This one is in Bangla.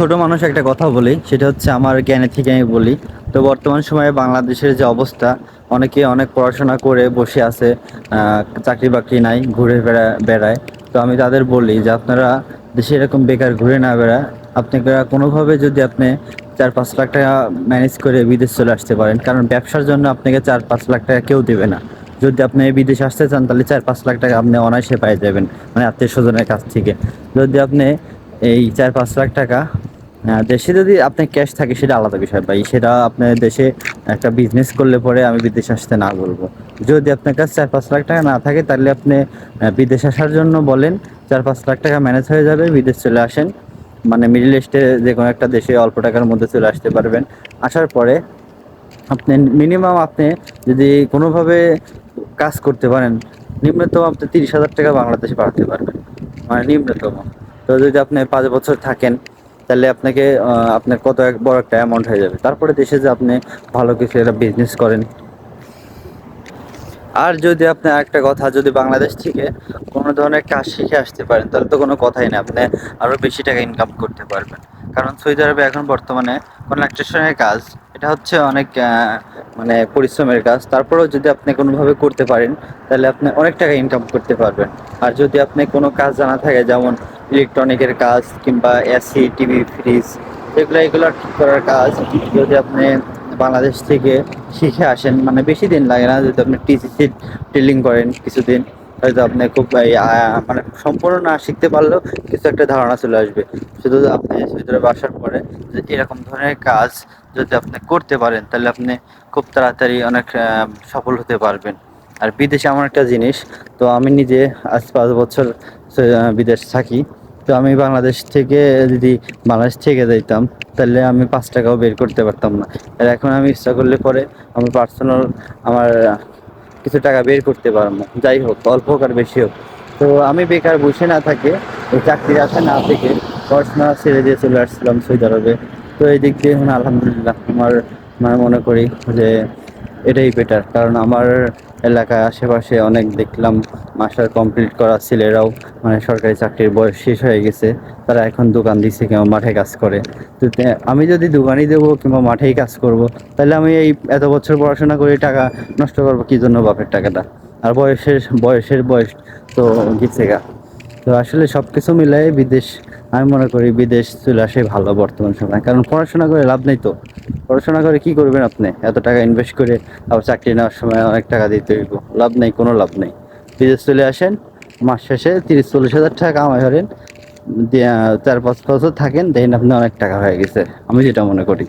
ছোট মানুষ একটা কথা বলি, সেটা হচ্ছে আমার জ্ঞানে থেকে আমি বলি। তো বর্তমান সময়ে বাংলাদেশের যে অবস্থা, অনেকে অনেক পড়াশোনা করে বসে আছে চাকরি বাকরি নাই, ঘুরে বেড়া, বেড়ায়। তো আমি তাদের বলি যে, আপনারা দেশে এরকম বেকার ঘুরে না বেড়া আপনারা কোনোভাবে যদি আপনি চার পাঁচ লাখ টাকা ম্যানেজ করে বিদেশ চলে আসতে পারেন, কারণ ব্যবসার জন্য আপনাকে চার পাঁচ লাখ টাকা কেউ দেবে না। যদি আপনি বিদেশে আসতে চান, তাহলে চার পাঁচ লাখ টাকা আপনি অনায়াসে পেয়ে যাবেন মানে আত্মীয় স্বজনের কাছ থেকে। যদি আপনি এই চার পাঁচ লাখ টাকা দেশে যদি আপনার ক্যাশ থাকে, সেটা আলাদা বিষয় ভাই। সেটা আপনার দেশে একটা বিজনেস করলে পরে আমি বিদেশে আসতে না বলব। যদি আপনার কাছে চার পাঁচ লাখ টাকা না থাকে, তাহলে আপনি বিদেশ আসার জন্য বলেন, চার পাঁচ লাখ টাকা ম্যানেজ হয়ে যাবে, বিদেশ চলে আসেন। মানে মিডিল ইস্টে যে কোনো একটা দেশে অল্প টাকার মধ্যে চলে আসতে পারবেন। আসার পরে আপনি মিনিমাম আপনি যদি কোনোভাবে কাজ করতে পারেন, নিম্নতম আপনি তিরিশ হাজার টাকা বাংলাদেশে পাঠাতে পারবেন। মানে নিম্নতম। তো যদি আপনি পাঁচ বছর থাকেন তাহলে আপনাকে আপনার কত এক, বড় একটা অ্যামাউন্ট হয়ে যাবে। তারপরে দেশে যে আপনি ভালো কিছু একটা বিজনেস করেন। আর যদি আপনি একটা কথা, যদি বাংলাদেশ থেকে কোনো ধরনের কাজ শিখে আসতে পারেন, তাহলে তো কোনো কথাই না, আপনি আরও বেশি টাকা ইনকাম করতে পারবেন। কারণ সৌদি আরবে এখন বর্তমানে কোনো ইলেকট্রিশিয়ানের কাজ, এটা হচ্ছে অনেক মানে পরিশ্রমের কাজ। তারপরেও যদি আপনি কোনোভাবে করতে পারেন, তাহলে আপনি অনেক টাকা ইনকাম করতে পারবেন। আর যদি আপনি কোনো কাজ জানা থাকে, যেমন ইলেকট্রনিকের কাজ কিংবা এসি টিভি ফ্রিজ এগুলো এগুলো ঠিক করার কাজ। যদি আপনি বাংলাদেশ থেকে শিখে আসেন মানে বেশি দিন লাগে না, যদি আপনি টিসিসি ট্রেলিং করেন কিছুদিন, হয়তো আপনি খুব মানে সম্পূর্ণ না শিখতে পারলেও কিছু একটা ধারণা চলে আসবে। শুধু আপনি ভিতরে বাসার পরে যে এরকম ধরনের কাজ যদি আপনি করতে পারেন, তাহলে আপনি খুব তাড়াতাড়ি অনেক সফল হতে পারবেন। আর বিদেশে এমন একটা জিনিস, তো আমি নিজে আজ পাঁচ বছর বিদেশ থাকি। তো আমি বাংলাদেশ থেকে যদি বাংলাদেশ থেকে যাইতাম, তাহলে আমি পাঁচ টাকাও বের করতে পারতাম না। আর এখন আমি ইচ্ছা করলে পরে আমার পার্সোনাল আমার কিছু টাকা বের করতে পারব। যাই হোক, অল্প হোক আর বেশি হোক। তো আমি বেকার বসে না থাকে, এই চাকরির আশা না থেকে পড়াশোনা ছেড়ে দিয়ে চলে আসছিলাম সৌদি আরবে। তো এই দিক দিয়ে এখন আলহামদুলিল্লাহ আমার মানে মনে করি যে এটাই বেটার কারণ আমার এলাকায় আশেপাশে অনেক দেখলাম মাস্টার কমপ্লিট করা ছেলেরাও মানে সরকারি চাকরির বয়স শেষ হয়ে গেছে, তারা এখন দোকান দিচ্ছে কিংবা মাঠে কাজ করে। তো আমি যদি দোকানই দেবো কিংবা মাঠেই কাজ করব, তাহলে আমি এই এত বছর পড়াশোনা করে টাকা নষ্ট করব কি জন্য বাপের টাকাটা? আর বয়সের বয়সের বয়স তো গেছে গা তো আসলে সব কিছু মিলাই বিদেশ আমি মনে করি বিদেশ চলে আসে ভালো বর্তমান সময়। কারণ পড়াশোনা করে লাভ নেই তো। পড়াশোনা করে কি করবেন আপনি? এত টাকা ইনভেস্ট করে আবার চাকরি নেওয়ার সময় অনেক টাকা দিতে হইব। লাভ নেই, কোনো লাভ নেই। বিদেশ চলে আসেন, মাস শেষে তিরিশ চল্লিশ হাজার টাকা কামাই ধরেন চার পাঁচ বছর থাকেন, দেখেন আপনি অনেক টাকা হয়ে গেছে। আমি যেটা মনে করি।